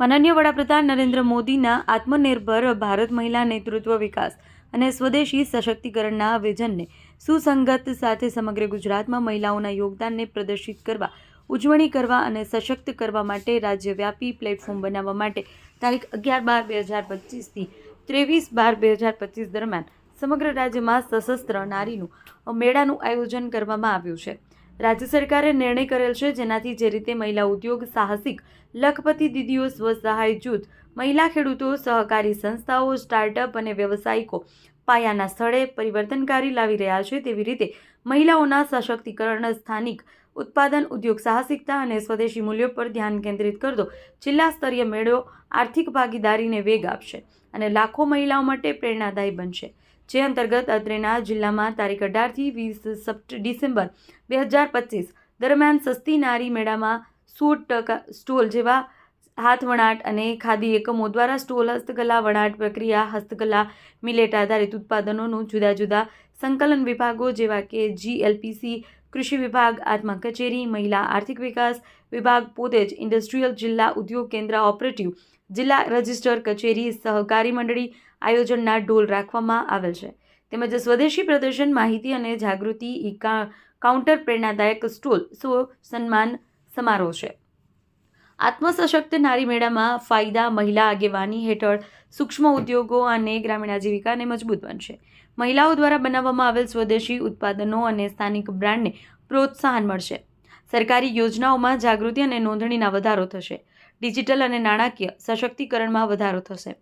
માનનીય વડાપ્રધાન નરેન્દ્ર મોદીના આત્મનિર્ભર ભારત મહિલા નેતૃત્વ વિકાસ અને સ્વદેશી સશક્તિકરણના વિઝનને સુસંગત સાથે સમગ્ર ગુજરાતમાં મહિલાઓના યોગદાનને પ્રદર્શિત કરવા, ઉજવણી કરવા અને સશક્ત કરવા માટે રાજ્યવ્યાપી પ્લેટફોર્મ બનાવવા માટે તારીખ અગિયાર બાર બે હજાર પચીસથી ત્રેવીસ બાર બે હજાર પચીસ દરમિયાન સમગ્ર રાજ્યમાં સશસ્ત્ર નારીનું મેળાનું આયોજન કરવામાં આવ્યું છે. રાજ્ય સરકારે નિર્ણય કરેલ છે જેનાથી જે રીતે મહિલા ઉદ્યોગ, સાહસિક, લખપતિ દીદીઓ સ્વસહાય જૂથ, મહિલા ખેડૂતો, સહકારી સંસ્થાઓ, સ્ટાર્ટઅપ અને વ્યવસાયિકો પાયાના સ્થળે પરિવર્તનકારી લાવી રહ્યા છે તેવી રીતે મહિલાઓના સશક્તિકરણ, સ્થાનિક ઉત્પાદન, ઉદ્યોગ સાહસિકતા અને સ્વદેશી મૂલ્યો પર ધ્યાન કેન્દ્રિત કરતો જિલ્લા સ્તરીય મેળો આર્થિક ભાગીદારીને વેગ આપશે અને લાખો મહિલાઓ માટે પ્રેરણાદાયી બનશે. જે અંતર્ગત અત્રેના જિલ્લામાં તારીખ અઢારથી વીસ સપ્ટ, ડિસેમ્બર બે હજાર પચીસ દરમિયાન સસ્તી નારી મેળામાં સૂટ ટકા સ્ટોલ જેવા હાથ વણાટ અને ખાદી એકમો દ્વારા સ્ટોલ, હસ્તકલા, વણાટ પ્રક્રિયા, હસ્તકલા મિલેટ આધારિત ઉત્પાદનોનું જુદા જુદા સંકલન વિભાગો જેવા કે જીએલપીસી કૃષિ વિભાગ, આત્મા કચેરી, મહિલા આર્થિક વિકાસ વિભાગ, પોતે જ ઇન્ડસ્ટ્રીયલ જિલ્લા ઉદ્યોગ કેન્દ્ર ઓપરેટિવ જિલ્લા રજિસ્ટર કચેરી, સહકારી મંડળી આયોજનના ડોલ રાખવામાં આવેલ છે. તેમજ સ્વદેશી પ્રદર્શન, માહિતી અને જાગૃતિ ઇકા કાઉન્ટર પ્રેરણાદાયક સ્ટોલ, સો સન્માન સમારોહ છે. આત્મસશક્ત નારી મેળામાં ફાયદા મહિલા આગેવાની હેઠળ સૂક્ષ્મ ઉદ્યોગો અને ગ્રામીણ આજીવિકાને મજબૂત બનશે. મહિલાઓ દ્વારા બનાવવામાં આવેલ સ્વદેશી ઉત્પાદનો અને સ્થાનિક બ્રાન્ડને પ્રોત્સાહન મળશે. સરકારી યોજનાઓમાં જાગૃતિ અને નોંધણીના વધારો થશે. ડિજિટલ અને નાણાકીય સશક્તિકરણમાં વધારો થશે.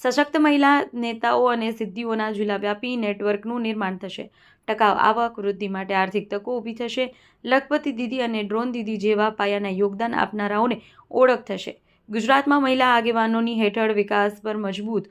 સશક્ત મહિલા નેતાઓ અને સિદ્ધિઓના જિલ્લાવ્યાપી નેટવર્કનું નિર્માણ થશે. ટકાઉ આવક, વૃદ્ધિ માટે આર્થિક તકો ઊભી થશે. લખપતિ દીદી અને ડ્રોન દીદી જેવા પાયાના યોગદાન આપનારાઓને ઓળખ થશે. ગુજરાતમાં મહિલા આગેવાનોની હેઠળ વિકાસ પર મજબૂત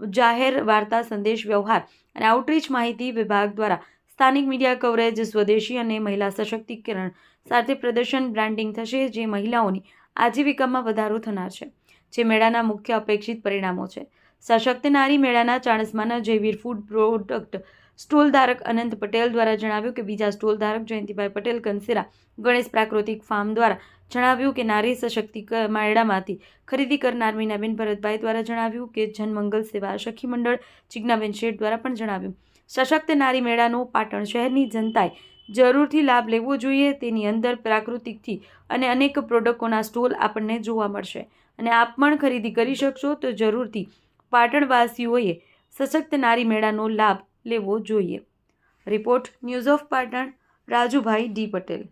જાહેર વાર્તા, સંદેશ વ્યવહાર અને આઉટરીચ માહિતી વિભાગ દ્વારા સ્થાનિક મીડિયા કવરેજ, સ્વદેશી અને મહિલા સશક્તિકરણ સાથે પ્રદર્શન બ્રાન્ડિંગ થશે, જે મહિલાઓની આજીવિકામાં વધારો થનાર છે, જે મેળાના મુખ્ય અપેક્ષિત પરિણામો છે. સશક્ત નારી મેળાના ચાણસમાના જયવીર ફૂડ પ્રોડક્ટ સ્ટોલ ધારક અનંત પટેલ દ્વારા જણાવ્યું કે બીજા સ્ટોલ ધારક જયંતિભાઈ પટેલ કંસેરા ગણેશ પ્રાકૃતિક ફાર્મ દ્વારા જણાવ્યું કે નારી સશક્તિ મેળામાંથી ખરીદી કરનાર મીનાબેન ભરતભાઈ દ્વારા જણાવ્યું કે જનમંગલ સેવા સખી મંડળ જિજ્ઞાબેન શેઠ દ્વારા પણ જણાવ્યું. સશક્ત નારી મેળાનો પાટણ શહેરની જનતાએ જરૂરથી લાભ લેવો જોઈએ તેની અંદર પ્રાકૃતિકથી અને અનેક પ્રોડક્ટોના સ્ટોલ આપણને જોવા મળશે. અને આપ પણ ખરીદી કરી શકશો તો જરૂરથી પાટણવાસીઓએ સશક્ત નારી મેળાનો લાભ લેવો જોઈએ. Report news of Patan, Rajubhai D Patel.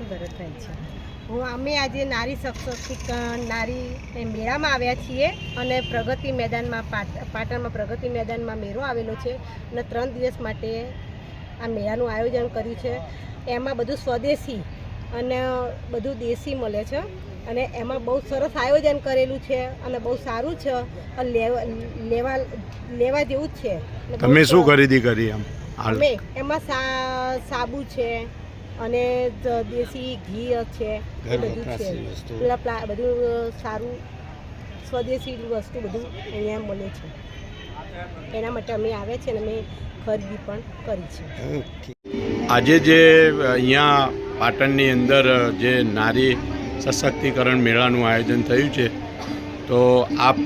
Bharatbhai છે. હું, અમે આજે નારી સશક્તિકરણ, નારી મેળામાં આવ્યા છીએ અને પ્રગતિ મેદાનમાં, પાટ- પાટણમાં પ્રગતિ મેદાનમાં મેળો આવેલો છે અને ત્રણ દિવસ માટે આ મેળાનું આયોજન કર્યું છે. એમાં બધું સ્વદેશી અને બધું દેશી મળે છે. અને એમાં બહુ સરસ આયોજન કરેલું છે અને બહુ સારું છે. અને લેવા લેવા લેવા જેવું જ છે. તમે શું. ખરીદી કરી એમ? અમે એમાં સા સાબુ છે અને દેશી ઘી છે. એ બધું છે. બધું સારું સ્વદેશી વસ્તુ બધું અહીંયા મળે છે. એના માટે અમે આવે છે અને અમે ખરીદી પણ કરી છે. આજે જે અહીંયા પાટણની અંદર જે નારી સશક્તિકરણ મેળાનું આયોજન થયું છે તો આપ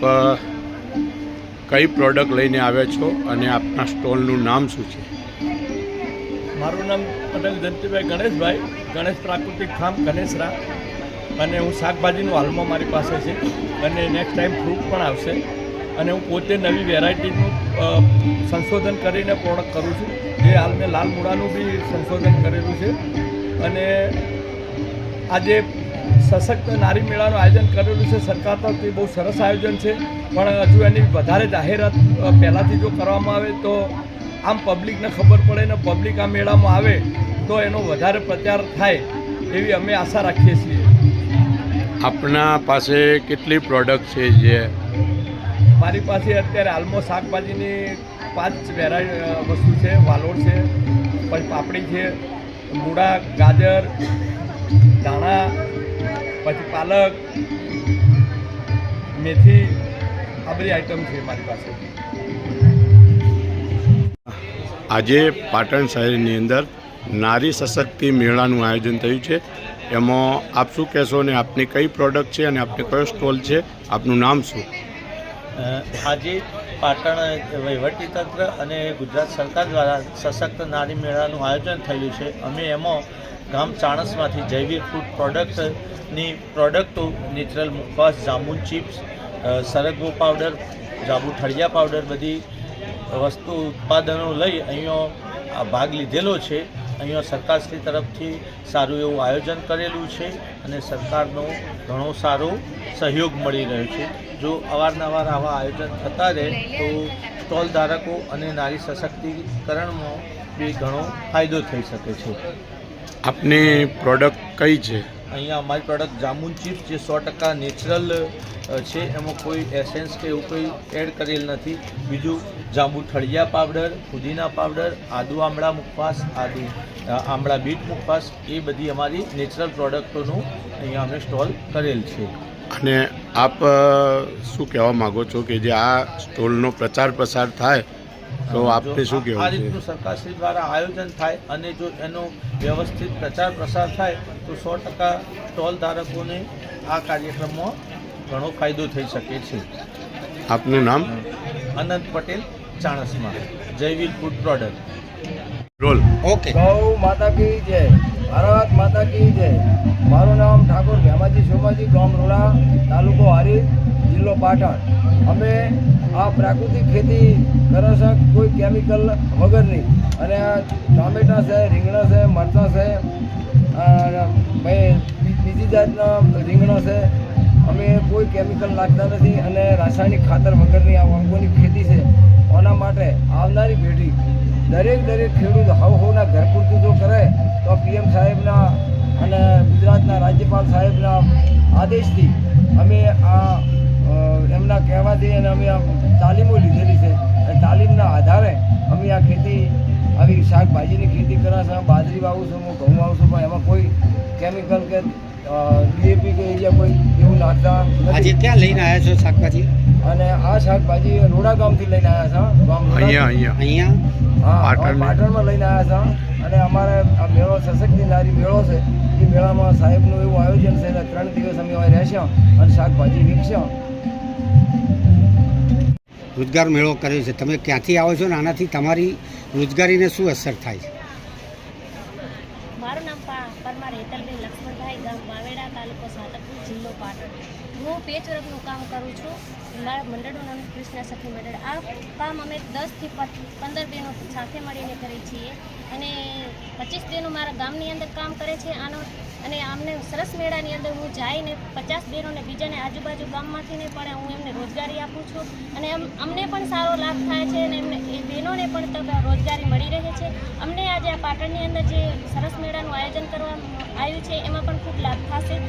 કઈ પ્રોડક્ટ લઈને આવ્યા છો અને આપના સ્ટોલનું નામ શું છે? મારું નામ પટેલ જયંતિભાઈ ગણેશભાઈ ગણેશ પ્રાકૃતિક ફાર્મ ગણેશરા. અને હું શાકભાજીનું હાલમાં મારી પાસે છે. અને નેક્સ્ટ ટાઈમ ફ્રૂટ પણ આવશે. અને હું પોતે નવી વેરાયટીનું સંશોધન કરીને પ્રોડક્ટ કરું છું. જે હાલ મેં લાલ મૂળાનું બી સંશોધન કરેલું છે. અને આજે સશક્ત નારી મેળાનું આયોજન કરેલું છે. સરકાર તરફથી બહુ સરસ આયોજન છે. પણ હજુ એની વધારે જાહેરાત પહેલાંથી જો કરવામાં આવે તો આમ પબ્લિકને ખબર પડે ને પબ્લિક આ મેળામાં આવે તો એનો વધારે પ્રચાર થાય એવી અમે આશા રાખીએ છીએ. આપના પાસે કેટલી પ્રોડક્ટ છે જે મારી પાસે અત્યારે હાલમાં શાકભાજીની પાંચ વેરાય વસ્તુ છે વાલોળ છે, પછી પાપડી છે, મૂળા, ગાજર, ધાણા, પછી પાલક, મેથી, આ બધી આઈટમ છે મારી પાસે. આજે પાટણ શહેરની અંદર નારી સશક્તિ મેળાનું આયોજન થયું છે. એમાં આપ શું કહેશો ને, આપની કઈ પ્રોડક્ટ છે અને આપની કયો સ્ટોલ છે? આપનું નામ શું? આજે પાટણ વહીવટીતંત્ર અને ગુજરાત સરકાર દ્વારા સશક્ત નારી મેળાનું આયોજન થયું છે. અમે એમાં ગામ ચાણસમાંથી જૈવિક ફૂડ પ્રોડક્ટની પ્રોડક્ટો, નેચરલ મુખવાસ જાંબુ ચિપ્સ સરગવો પાવડર, જાંબુ ઠળિયા પાવડર બધી વસ્તુ ઉત્પાદનો લઈ અહીંયા ભાગ લીધેલો છે. અહીંયા સરકારશ્રી તરફથી સારું એવું આયોજન કરેલું છે અને સરકારનો ઘણો સારો સહયોગ મળી રહ્યો છે. જો અવારનવાર આવા આયોજન થતા રહે તો સ્ટોલ ધારકો અને નારી સશક્તિકરણમાં બી ઘણો ફાયદો થઈ શકે છે. આપની પ્રોડક્ટ કઈ છે? અહીંયા અમારી પ્રોડક્ટ જામુન ચિપ્સ જે સો ટકા નેચરલ છે એમાં કોઈ એસેન્સ કે એવું કોઈ એડ કરેલ નથી. બીજું જાંબુ ઠળિયા પાવડર પુદીના પાવડર આદુ આમળા મુખવાસ આદુ આમળા બીટ મુખવાસ એ બધી અમારી નેચરલ પ્રોડક્ટોનું અહીંયા અમે સ્ટોલ કરેલ છે. અને આપ શું કહેવા માગો છો કે જે આ સ્ટોલનો પ્રચાર પ્રસાર થાય તો આપને શું આ કહેવું રીતનું સરકારશ્રી દ્વારા આયોજન થાય અને જો એનો વ્યવસ્થિત પ્રચાર પ્રસાર થાય તો સો ટકા સ્ટોલ ધારકોને આ કાર્યક્રમમાં ઘણો ફાયદો થઈ શકે છે. આપનું નામ? અનંત પટેલ ચાણસમાં. જૈવિક ફૂડ પ્રોડક્ટ. રોલ. ઓકે. ગૌ માતા કી જય. ભારત માતા કી જય. મારું નામ ઠાકોર ભેમાજી સોમાજી ગામ રોડા તાલુકો હારી જિલ્લો પાટણ. અમે આ પ્રાકૃતિક ખેતી કરે છે કોઈ કેમિકલ વગરની અને આ ટામેટા છે રીંગણા છે મરચાં છે ભાઈ બીજી જાતના રીંગણા છે. અમે કોઈ કેમિકલ નાખતા નથી અને રાસાયણિક ખાતર વગરની આ વાંગોની ખેતી છે. એના માટે આવનારી પેઢી દરેક દરેક ખેડૂત હવ હવના ઘર પૂરતું જો કરે, તો પીએમ સાહેબના અને ગુજરાતના રાજ્યપાલ સાહેબના આદેશથી અમે આ એમના કહેવાથી અને અમે આ તાલીમો લીધેલી છે. અને તાલીમના આધારે અમે આ ખેતી, આવી શાકભાજીની ખેતી કરાશે, બાજરી વાવું છું હું ઘઉં વાવું છું પણ એમાં કોઈ કેમિકલ કે ડીએપી કે એરિયા કોઈ એવું નાખતા આજે ક્યાં લઈને આવ્યા છો શાકભાજી? અને આ શાકભાજી રોડા ગામથી લઈને આવ્યા છે ગામ અહીંયા અહીંયા. અહીંયા? હા પાટણ. પાટણ પાટણમાં લઈને આવ્યા છે. અને અમારે આ મેળો સશક્તિ નારી મેળો છે. એ મેળામાં સાહેબનું એવું આયોજન છે એટલે ત્રણ દિવસ અમે અહીં રહેશું અને શાકભાજી વીકશું. રોજગાર મેળો કર્યો છે. તમે ક્યાંથી આવો છો ને આનાથી તમારી રોજગારીને શું અસર થાય છે? મારું નામ પરમાર હેતલબેન લક્ષ્મણભાઈ ગામ માવેડા તાલુકો સાતકપુર જિલ્લો પાટણ. હું પેચવર્કનું કામ કરું છું. મારા મંડળનું નામ કૃષ્ણ સખી મંડળ. આ કામ અમે દસથી પંદર બહેનો સાથે મળીને કરીએ છીએ. અને પચીસ બહેનો મારા ગામની અંદર કામ કરે છે. આનો, અને આમને સરસ મેળાની અંદર હું જઈને પચાસ બહેનોને બીજાને આજુબાજુ ગામમાંથી ને પણ હું એમને રોજગારી આપું છું. અને અમ- અમને પણ સારો લાભ થાય છે અને એમને, એ બહેનોને પણ રોજગારી મળી રહે છે. અમને આજે આ પાટણની અંદર જે સરસ મેળાનું આયોજન કરવામાં આવ્યું છે, એમાં પણ ખૂબ લાભ થશે.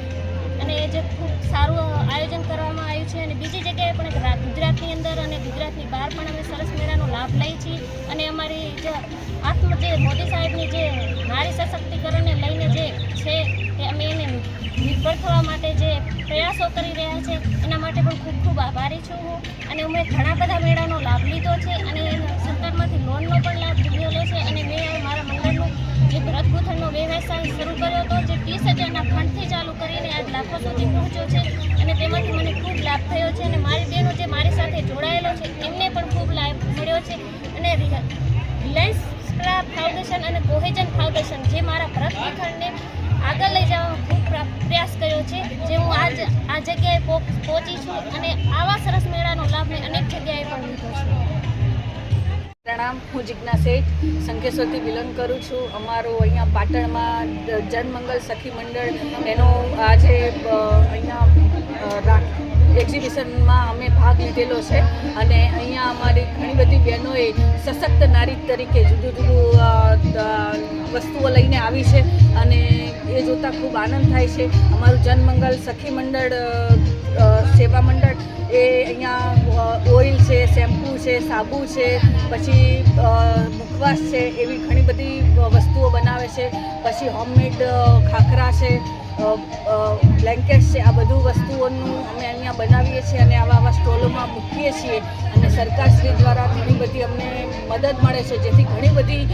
અને જે ખૂબ સારું આયોજન કરવામાં આવ્યું છે. અને બીજી જગ્યાએ પણ ગુજરાતની અંદર અને ગુજરાતની બહાર પણ અમે સરસ મેળાનો લાભ લઈએ છીએ. અને અમારી જે આત્મ, જે મોદી સાહેબની જે નારી સશક્તિકરણને લઈને જે છે, એ અમે એને નિર્ભર થવા માટે જે પ્રયાસો કરી રહ્યા છે, એના માટે પણ ખૂબ ખૂબ આભારી છું હું. અને અમે ઘણા બધા મેળાનો લાભ લીધો છે. અને સરકારમાંથી લોનનો પણ લાભ લીધેલો છે. અને મેં હવે મારા મંડળનું જે ભરત ગૂંથણનો વ્યવસાય શરૂ કર્યો હતો જે ત્રીસ હજારના ફંડથી ચાલુ કરીને આજ લાખો સુધી પહોંચ્યો છે અને તેમાંથી મને ખૂબ લાભ થયો છે અને મારી બહેનો જે મારી સાથે જોડાયેલો છે, એમને પણ ખૂબ લાભ મળ્યો છે અને રિલાયન્સ ફાઉન્ડેશન અને કોહેજન ફાઉન્ડેશન જે મારા ભરત ગૂંથણને આગળ લઈ જવાનો ખૂબ પ્રયાસ કર્યો છે, જે હું આજ, આ જગ્યાએ પહોં- પહોંચી છું અને આવા સરસ મેળાનો લાભ મેં અનેક જગ્યાએ પણ લીધો છે. પ્રણામ, હું જિજ્ઞા શેઠ શંખેશ્વરથી બિલોંગ કરું છું. અમારું અહીંયા પાટણમાં જનમંગલ સખી મંડળ, એનો આજે અહીંયા એક્ઝિબિશનમાં અમે ભાગ લીધેલો છે. અને અહીંયા અમારી ઘણી બધી બહેનોએ સશક્ત નારી તરીકે જુદું જુદું વસ્તુઓ લઈને આવી છે અને એ જોતાં ખૂબ આનંદ થાય છે. અમારું જનમંગલ સખી મંડળ સેવા મંડળ એ અહીંયા ઓઇલ શેમ્પૂ છે, સાબુ છે, પછી મુખવાસ છે, એવી ઘણી બધી વસ્તુઓ બનાવે છે. પછી હોમમેડ ખાખરા છે બ્લેન્કેટ છે, આ બધું વસ્તુઓનું અમે અહીંયા બનાવીએ છીએ અને આવા આવા સ્ટોલોમાં મૂકીએ છીએ. અને સરકારશ્રી દ્વારા ઘણી બધી અમને મદદ મળે છે, જેથી ઘણી બધી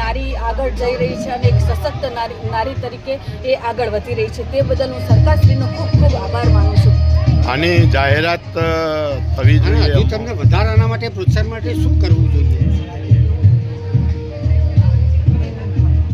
નારી આગળ જઈ રહી છે અને એક સશક્ત નારી નારી તરીકે એ આગળ વધી રહી છે. તે બદલ હું સરકારશ્રીનો ખૂબ ખૂબ આભાર માનું છું. આની જાહેરાત થવી જોઈએ તમને વધારાના માટે પ્રોત્સાહન માટે શું કરવું જોઈએ?